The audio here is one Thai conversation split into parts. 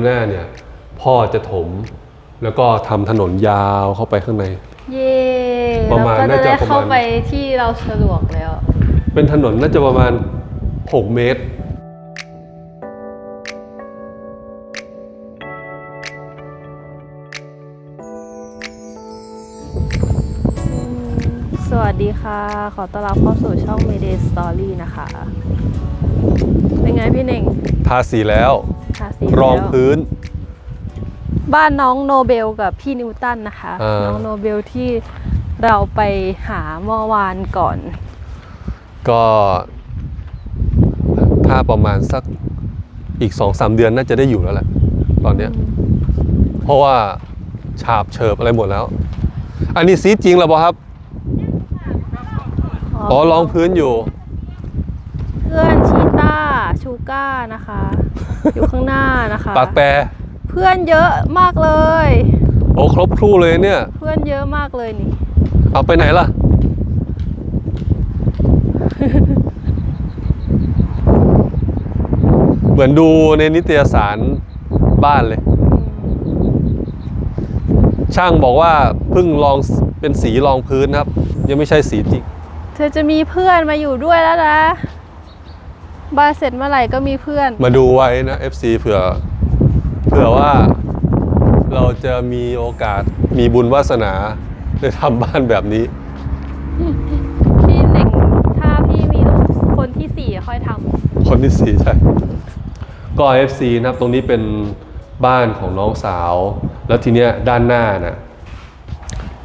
หน้าเนี่ยพ่อจะถมแล้วก็ทำถนนยาวเข้าไปข้างใน เย่ประมาณเราก็น่าจะจะได้ประมาณเข้าไปที่เราสะดวกแล้ว เป็นถนนน่าจะประมาณ 6 เมตร สวัสดีค่ะ ขอต้อนรับเข้าสู่ช่อง Mayday Story นะคะ เป็นไงพี่เน่งทาสีแล้ว ทาสีรองแล้วพื้น บ้านน้องโนเบลกับพี่นิวตันนะคะอ่าน้องโนเบลที่เราไปหาเมื่อวานก่อน ก็ถ้าประมาณสักอีกสองสามเดือนน่าจะได้อยู่แล้วแหละ ตอนเนี้ย เพราะว่าฉาบเฉิบอะไรหมดแล้ว อันนี้ซีจริงแล้วบอครับอ๋อรองพื้นอยู่เพื่อนชีต้า ชูก้านะคะ อยู่ข้างหน้านะคะ ปากแปรเพื่อนเยอะมากเลย โอ้ครบครู่เลยเนี่ย เพื่อนเยอะมากเลยนี่ เอาไปไหนล่ะ เหมือนดูในนิตยสารบ้านเลย ช่างบอกว่าเพิ่งลองเป็นสีรองพื้นครับ ยังไม่ใช่สีจริง เธอจะมีเพื่อนมาอยู่ด้วยแล้วนะ บานเสร็จเมื่อไหร่ก็มีเพื่อน มาดูไว้นะ FC เผื่อเผื่อว่าเราจะมีโอกาสมีบุญวาสนาได้ทำบ้านแบบนี้ พี่หนึ่งถ้าพี่มีลูกคนที่สี่ค่อยทำคนที่สี่ใช่ ก็ FC นะครับ ตรงนี้เป็นบ้านของน้องสาว แล้วทีเนี้ยด้านหน้านะ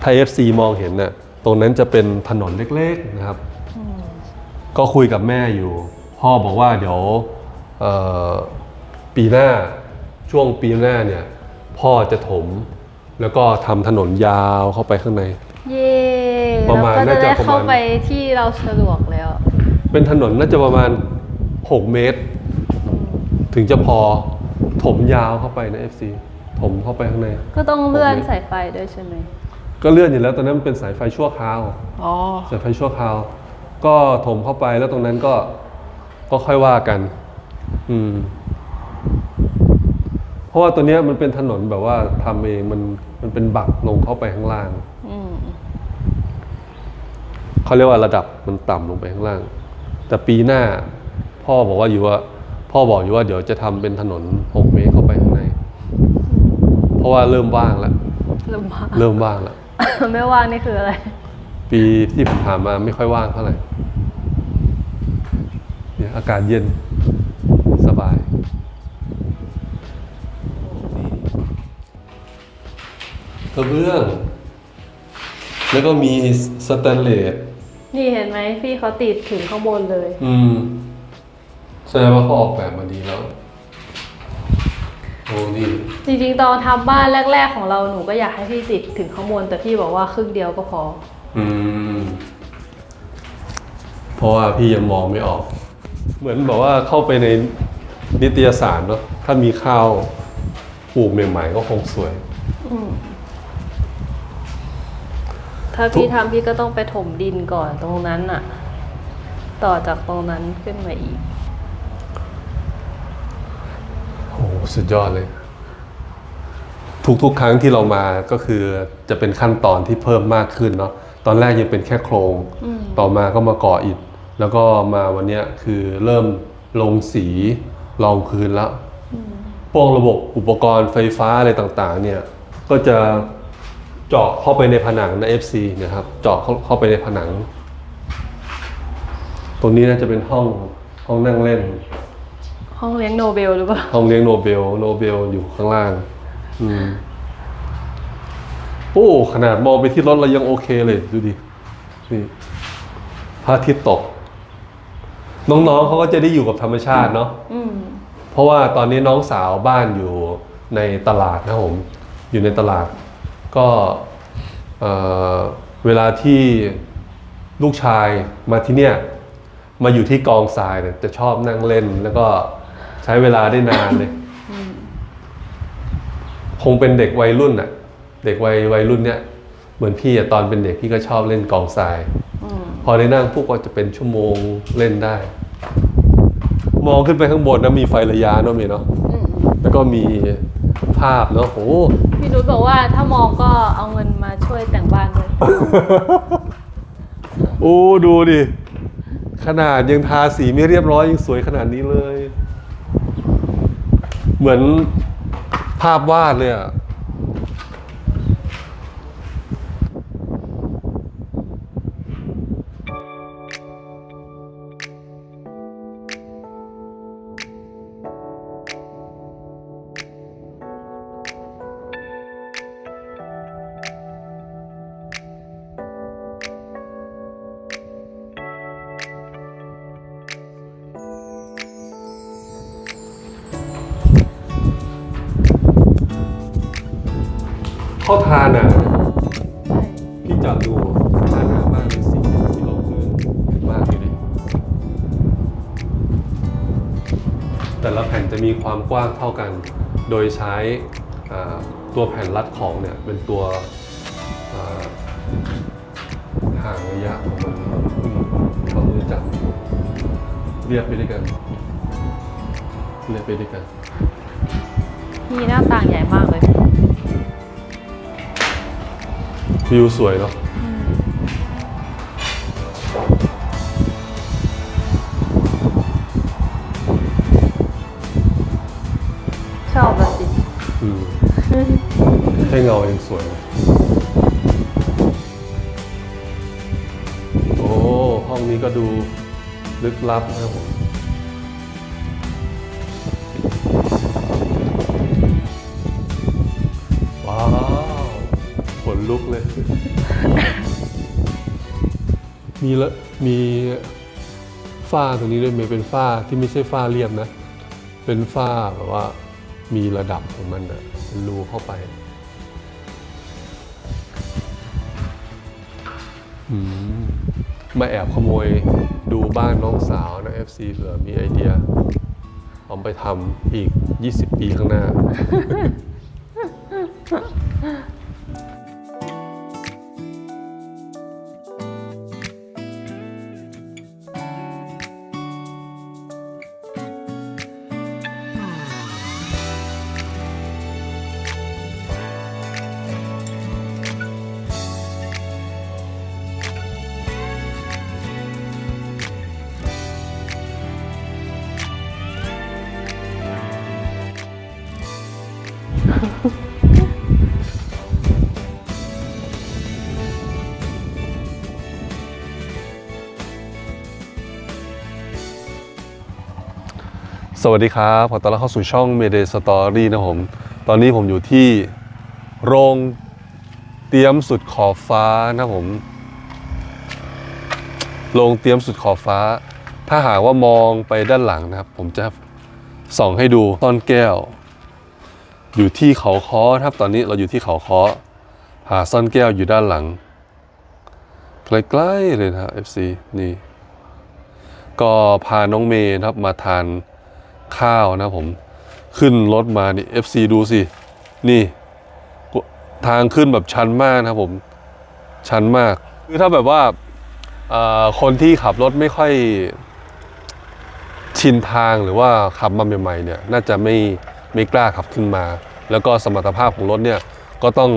ถ้า FC มองเห็นน่ะ ตรงนั้นจะเป็นถนนเล็กๆนะครับ ก็คุยกับแม่อยู่ พ่อบอกว่าเดี๋ยวเอ่อปีหน้าช่วงปีหน้าเนี่ย พ่อจะถมแล้วก็ทำถนนยาวเข้าไปข้างใน เย่ประมาณเราก็จะได้น่าจะประมาณเข้าไปที่เราสะดวกแล้ว เป็นถนนน่าจะประมาณ 6 เมตร ถึงจะพอถมยาวเข้าไปนะ FC ถมเข้าไปข้างใน ก็ต้องเลื่อนผมเนี่ยสายไฟด้วยใช่ไหมก็เลื่อนอยู่แล้วตอนนั้นมันเป็นสายไฟชั่วคราว อ๋อ สายไฟชั่วคราว ก็ถมเข้าไปแล้วตรงนั้นก็ ก็ค่อยว่ากัน อืม เพราะว่าตัวเนี้ยมันเป็นถนนแบบว่าทำเองมันมันเป็นบักลงเข้าไปข้างล่างอืมเขาเรียกว่าระดับมันต่ำลงไปข้างล่าง แต่ปีหน้า พ่อบอกว่าอยู่ว่า พ่อบอกอยู่ว่าเดี๋ยวจะทำเป็นถนน6เมตรเข้าไปข้างใน เพราะว่าเริ่มว่างแล้วลำบากเริ่มว่างแล้ว ไม่ว่างนี่คืออะไร ปีที่ผ่านมาไม่ค่อยว่างเท่าไหร่ เนี่ยอากาศเย็นสบาย กระเบื้อง แล้วก็มีสแตนเลสนี่เห็นไหมพี่เขาติดถึงข้างบนเลย อืมแสดงว่าเขาออกแบบมาดีแล้วโอ้นี่จริงๆตอนทำบ้านแรก ๆ ของเราหนูก็อยากให้พี่ติดถึงข้างบน แต่พี่บอกว่าครึ่งเดียวก็พอ อืม เพราะว่าพี่ยังมองไม่ออก เหมือนบอกว่าเข้าไปในนิตยสารเนาะถ้ามีข้าวปลูกใหม่ๆก็คงสวย อืมถ้าพี่ทำพี่ก็ต้องไปถมดินก่อนตรงนั้นน่ะต่อจากตรงนั้นขึ้นมาอีก โอ้โหสุดยอดเลย ทุกๆ ครั้งที่เรามาก็คือจะเป็นขั้นตอนที่เพิ่มมากขึ้นเนาะตอนแรกยังเป็นแค่โครงอืมต่อมาก็มาก่ออิฐ แล้วก็มาวันเนี้ยคือเริ่มลงสีรองพื้นแล้วพวกระบบอุปกรณ์ไฟฟ้าอะไรต่างๆ เนี่ยก็จะเจาะเข้าไปในผนังใน FC เนะครับ เจาะเข้าเข้าไปในผนัง ตรงนี้น่าจะเป็นห้องห้องนั่งเล่น ห้องเลี้ยงโนเบลหรือเปล่า ห้องเลี้ยงโนเบลโนเบลอยู่ข้างล่างอืมโอ้ ขนาดมองไปที่รถเรายังโอเคเลย ดูดินี่พระอาทิตย์ตก น้องๆเขาก็จะได้อยู่กับธรรมชาติเนาะอืมเพราะว่าตอนนี้น้องสาวบ้านอยู่ในตลาดนะครับผม อยู่ในตลาด ก็เอ่อเวลาที่ลูกชายมาที่เนี่ย มาอยู่ที่กองทรายเนี่ยจะชอบนั่งเล่น แล้วก็ใช้เวลาได้นานเลย คงเป็นเด็กวัยรุ่นน่ะ เด็กวัยวัยรุ่นเนี่ย เหมือนพี่อะตอนเป็นเด็กพี่ก็ชอบเล่นกองทราย อืมพอได้นั่งพวกก็จะเป็นชั่วโมงเล่นได้ มองขึ้นไปข้างบนนะมีไฟระยะเนาะมีเนาะอืมแล้วก็มีภาพเนาะโอ้ พี่นุชบอกว่าถ้ามองก็เอาเงินมาช่วยแต่งบ้านด้วยโอ้ดูดิ ขนาดยังทาสีไม่เรียบร้อยยังสวยขนาดนี้เลย เหมือนภาพวาดเลยอะ ข้อทานอะพี่จับดูทานหนามากเลยสีสีรองพื้นเห็นมากเลยแต่ละแผ่นจะมีความกว้างเท่ากัน โดยใช้ตัวแผ่นรัดของเนี่ยเป็นตัวห่างระยะของมันเอามือจับเรียบไปด้วยกันเรียบไปด้วยกัน มีหน้าต่างใหญ่มากเลย วิวสวยเนาะชอบละสิอืมแค่เงายังสวยเลยโอ้ ห้องนี้ก็ดูลึกลับนะครับผม มีละมีฝ้าตรงนี้ด้วยไหมเป็นฝ้าที่ไม่ใช่ฝ้าเรียบนะ เป็นฝ้าแบบว่ามีระดับของมันอะเป็นรูเข้าไปอืมมาแอบขโมยดูบ้านน้องสาวนะ FC เผื่อมีไอเดียเอาไปทำอีก 20 ปีข้างหน้า วัสดีครับ ขอต้อนรับเข้าสู่ช่อง Mayday Story นะผม ตอนนี้ผมอยู่ที่โรงเตรียมสุดขอบฟ้านะผม โรงเตรียมสุดขอบฟ้า ถ้าหากว่ามองไปด้านหลังนะครับ ผมจะส่องให้ดูต้นแก้ว อยู่ที่เขาค้อนะครับ ตอนนี้เราอยู่ที่เขาค้อหาซ่อนแก้วอยู่ด้านหลังใกล้ๆเลยนะครับ FC นี่ ก็พาน้องเมย์ครับมาทาน ข้าวนะผมขึ้นรถมานี่ FC ดูสิ นี่ ทางขึ้นแบบชันมากนะผม ชันมาก คือถ้าแบบว่าคนที่ขับรถไม่ค่อยชินทางหรือว่าขับมาใหม่ๆเนี่ยน่าจะไม่ไม่กล้าขับขึ้นมา แล้วก็สมรรถภาพของรถเนี่ยก็ต้อง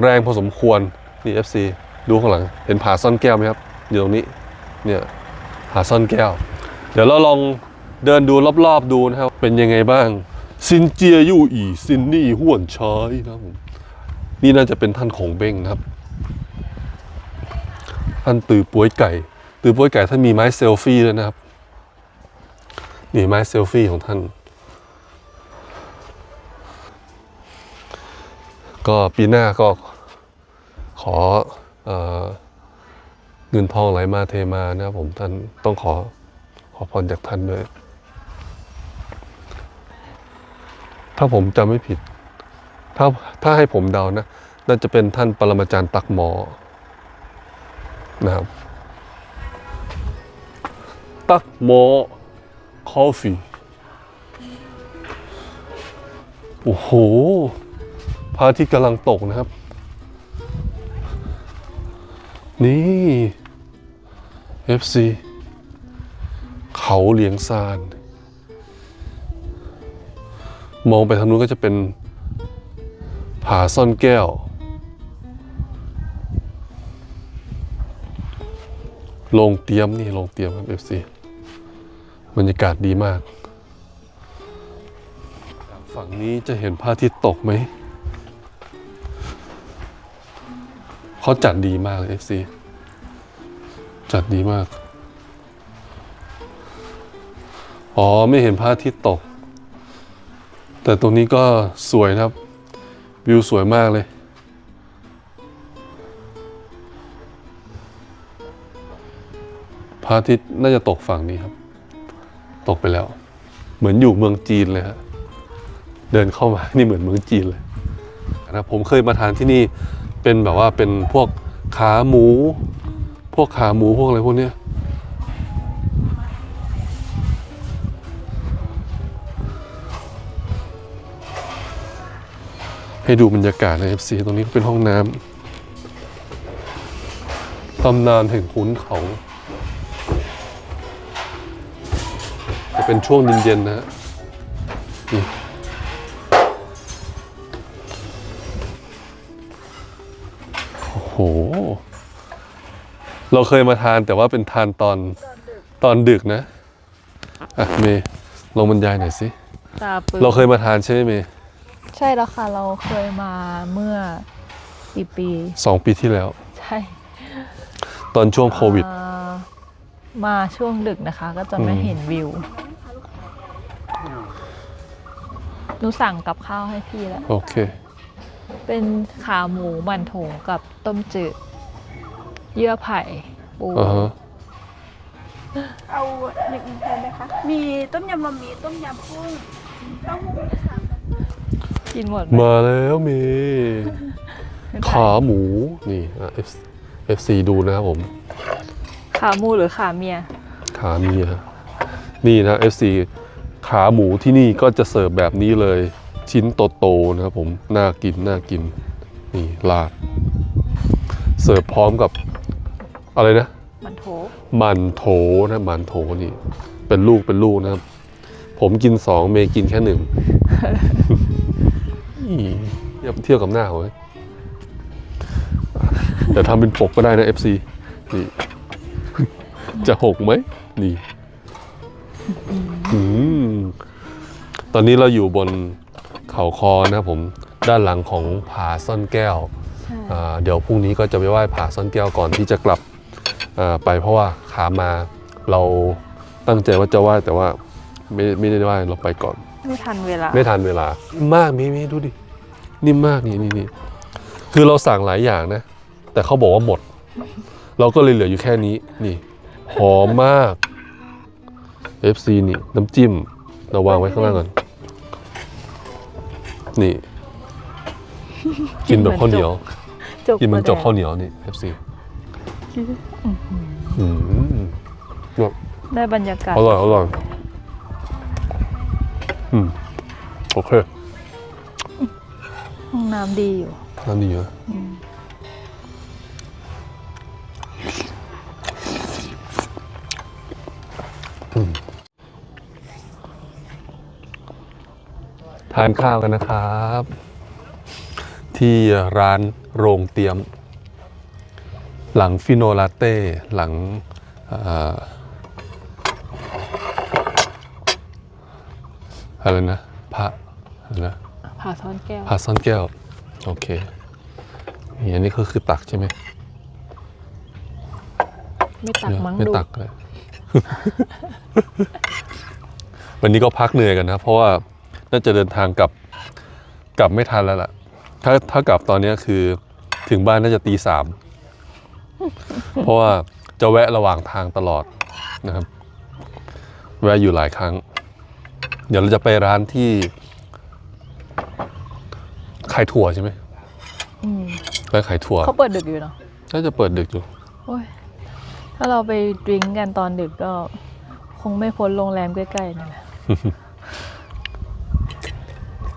แรงพอสมควรนี่ FC ดูข้างหลังเห็นผาซ่อนแก้วไหมครับอยู่ตรงนี้เนี่ยผาซ่อนแก้ว เดี๋ยวเราลอง เดินดูรอบๆดูนะครับ เป็นยังไงบ้าง ซินเจียยู่อีซินนี่ห้วนชายนะครับผมนี่น่าจะเป็นท่านของเบ้งนะครับ ท่านตือป่วยไก่ ตือป่วยไก่ท่านมีไม้เซลฟี่ด้วยนะครับนี่ไม้เซลฟี่ของท่าน ก็ปีหน้าก็ขอเออเงินทองไหลมาเทมานะครับผมท่านต้องขอขอพรจากท่านด้วย ถ้าผมจำไม่ผิด ถ้าถ้าให้ผมเดานะ น่าจะเป็นท่านปรมาจารย์ตักหมอนะครับตักหมอคอฟฟี่โอ้โหพระอาทิตย์กำลังตกนะครับ นี่ FC เขาเหลียงซาน มองไปทางนู้นก็จะเป็นผาซ่อนแก้วโรงเตียมนี่โรงเตียมครับ FC บรรยากาศดีมาก ฝั่งนี้จะเห็นพระอาทิตย์ตกไหม เขาจัดดีมากเลย FC จัดดีมาก อ๋อ ไม่เห็นพระอาทิตย์ตก แต่ตรงนี้ก็สวยนะครับ วิวสวยมากเลย พระอาทิตย์น่าจะตกฝั่งนี้ครับ ตกไปแล้ว เหมือนอยู่เมืองจีนเลยฮะเดินเข้ามานี่เหมือนเมืองจีนเลยนะผมเคยมาทานที่นี่เป็นแบบว่าเป็นพวกขาหมู พวกขาหมูพวกอะไรพวกเนี้ย ให้ดูบรรยากาศใน FC ตรงนี้เป็นห้องน้ำตำนานแห่งขุนเขาจะเป็นช่วงเย็นๆนะฮะนี่โอ้โห เราเคยมาทานแต่ว่าเป็นทานตอนตอนดึกนะ อะเมย์ลงบรรยายหน่อยสิ ตาปืนเราเคยมาทานใช่ไหมเมย์ ใช่แล้วค่ะ เราเคยมาเมื่อกี่ปี สองปีที่แล้ว ใช่ตอนช่วงโควิด อ่ามาช่วงดึกนะคะ ก็จะไม่อืม เห็นวิวหนูสั่งกับข้าวให้พี่แล้ว โอเค เป็นขาหมูหมันโถกับต้มจืด เยื่อไผ่ปูอ่าฮะ เอาหนึ่งแทนไหมคะ มีต้มยำบะหมี่ต้มยำกุ้งเต้าหู้หมูสับ กินหมดไหมมาแล้วเมย์ไม่เป็นไรขาหมูนี่อะ F FC ดูนะครับผม ขาหมูหรือขาเมีย ขาเมียนี่นะ FC ขาหมูที่นี่ก็จะเสิร์ฟแบบนี้เลย ชิ้นโตๆนะครับผม น่ากิน น่ากิน นี่ลาด เสิร์ฟพร้อมกับอะไรนะหมันโถมันโถนะมันโถนี่ เป็นลูกเป็นลูกนะครับ ผมกินสองเมย์กินแค่หนึ่ง อีเทียบเทียบกับหน้าเขาไว้แต่ทำเป็นปกก็ได้นะ FC นี่ จะหกไหม นี่อืมตอนนี้เราอยู่บนเขาคอนะครับผมด้านหลังของผาซ่อนแก้วใช่อ่าเดี๋ยวพรุ่งนี้ก็จะไปไหว้ผาซ่อนแก้วก่อนที่จะกลับอ่าไปเพราะว่าขามาเราตั้งใจว่าจะไหว้แต่ว่าไม่ไม่ได้ไหว้เราไปก่อน ไม่ทันเวลา ไม่ทันเวลามากมีมีดูดินิ่มมากนี่นี่นี่คือเราสั่งหลายอย่างนะ แต่เขาบอกว่าหมด เราก็เลยเหลืออยู่แค่นี้นี่หอมมาก FC นี่น้ำจิ้มเราวางไว้ข้างล่างก่อน นี่ กินแบบข้าวเหนียว จบกินเหมันจบประข้าวแดเหนียวนี่ FC อืมแบบได้บรรยากาศ อร่อยอร่อย อืมโอเคห้องน้ำดีอยู่น้ำดีนะอืมทานข้าวกันนะครับ ที่ร้านโรงเตรียม หลังฟิโนลาเต้ หลังเอ่อ อะไรนะพระอะไรนะผ่าซ้อนแก้วพาซ่อนแก้ว โอเคนี่อันนี้ก็คือตักใช่ไหมไม่ตักมั้งไม่ดูตักเลย วันนี้ก็พักเหนื่อยกันนะ เพราะว่าน่าจะเดินทางกลับกลับไม่ทันแล้วล่ะ ถ้าถ้ากลับตอนนี้คือถึงบ้านน่าจะตีสาม เพราะว่าจะแวะระหว่างทางตลอดนะครับ แวะอยู่หลายครั้ง เดี๋ยวเราจะไปร้านที่ขายถั่วใช่ไหมอืมร้านขายถั่วเขาเปิดดึกอยู่เนาะน่าจะเปิดดึกอยู่โอ้ยถ้าเราไปดริ้งกันตอนดึกก็ คงไม่พ้นโรงแรมใกล้ๆนี่แหละ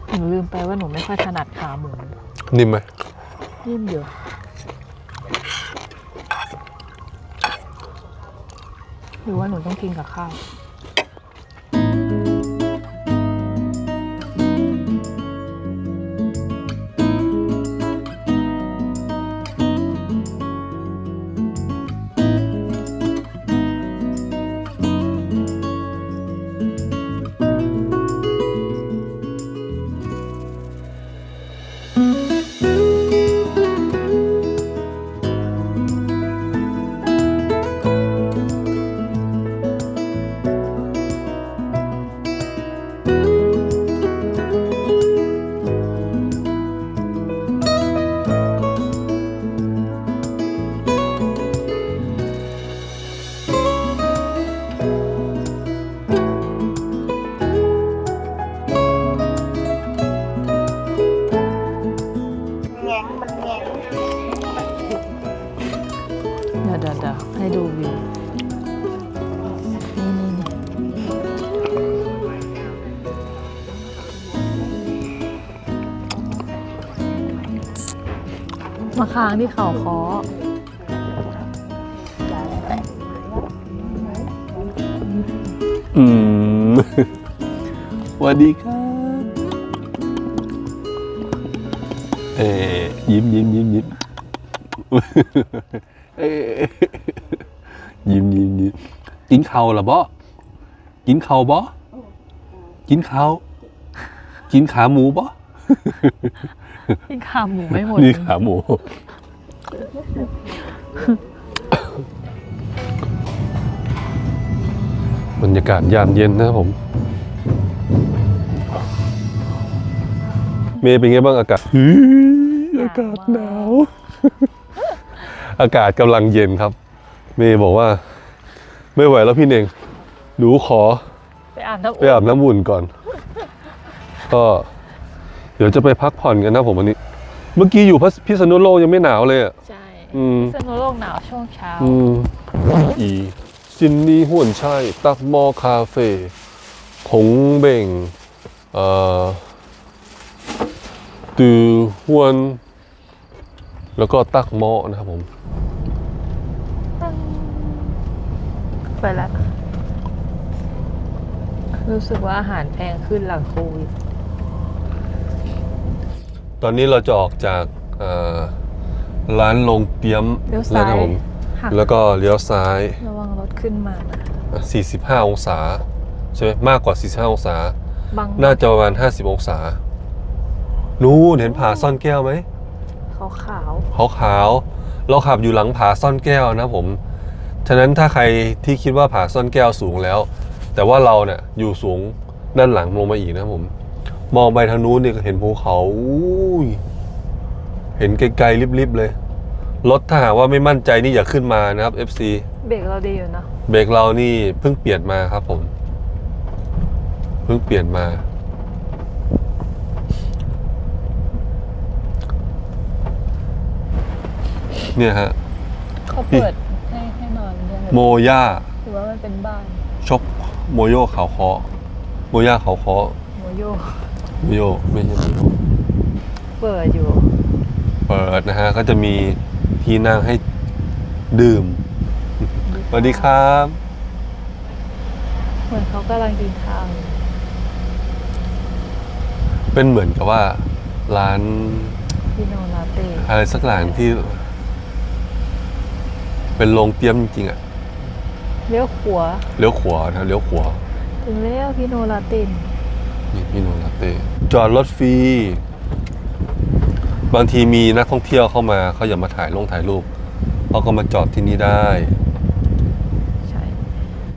หนูลืมไปว่าหนูไม่ค่อยถนัดขาหมูนิ่มไหมนิ่มอยู่หรือว่าหนูต้องกินกับข้าวาค้างที่เขาคออืมสวัสดีครับ เออยิ้มยิ้มยิ้มยิ้มเออยิ้มยิ้มยิ้มกินข้าวเหรอบ่กินข้าวบ่กินข้าวกินขาหมูบ่ที่ขาหมูไม่หมดนี่ขาหมู บรรยากาศยามเย็นนะครับผม เมย์เป็นไงบ้างอากาศอื้ออากาศหนาว อากาศกำลังเย็นครับ เมย์บอกว่า ไม่ไหวแล้วพี่เน่งหนูขอ ไปอ่านน้ำไปอาบน้ำอุ่นก่อน ก็เดี๋ยวจะไปพักผ่อนกันนะผมวันนี้ เมื่อกี้อยู่พัสพิษณุโลกยังไม่หนาวเลยอะใช่ อืมสนุโลกหนาวช่วงเช้า อืม อีซินนี่ห่วนใช่ตักหมอคาเฟ่คงเบ่งเอ่อตือห่วน แล้วก็ตักหมอนะครับผม ไปแล้วรู้สึกว่าอาหารแพงขึ้นหลังโควิดตอนนี้เราจะออกจากเอ่อ ร้านลงเตรียมเลี้ยวแล้ซ้าวยนะครับผมหักแล้วก็เลี้ยวซ้าย ระวังรถขึ้นมานะ45 องศาใช่ไหมมากกว่า 45 องศาบางน่าจะประมาณ 50 องศา นู้นเห็นผาซ่อนแก้วไหมขาวขาวขาวขาวๆเราขับอยู่หลังผาซ่อนแก้วนะผม ฉะนั้นถ้าใครที่คิดว่าผาซ่อนแก้วสูงแล้ว แต่ว่าเราเนี่ยอยู่สูงด้านหลังลงมาอีกนะผม มองไปทางนู้นเนี่ยก็เห็นภูเขาอุ้ย เห็นไกลๆลิบๆเลย รถถ้าหากว่าไม่มั่นใจนี่อย่าขึ้นมานะครับ FC ๆเบรกเราดีอยู่เนอะเบรกเรานี่เพิ่งเปลี่ยนมาครับผม เพิ่งเปลี่ยนมา เนี่ยฮะ เขาเปิดให้ให้นอนยังไงโมย่าหรือว่ามันเป็นบ้านชกโมโยเขาเคาะโมย่าเขาเคาะโมโยโมโยไม่ใช่โมโย เปิดอยู่ เปิดนะฮะก็จะมีที่นั่งให้ดื่มสวัสดีครับ เหมือนเขากำลังกินข้าวอยู่เป็นเหมือนกับว่า ร้านพี่โนลาเต้อะไรสักหลังที่ เป็นโรงเตรียมจริงๆอะเลี้ยวขวาเลี้ยวขวานะเลี้ยวขวาถึงแล้วพี่โนลาเต้นนี่พี่โนลาเต้จอดรถฟรี บางทีมีนักท่องเที่ยวเข้ามาเขาอยากมาถ่ายลงถ่ายรูปเขาก็มาจอดที่นี่ได้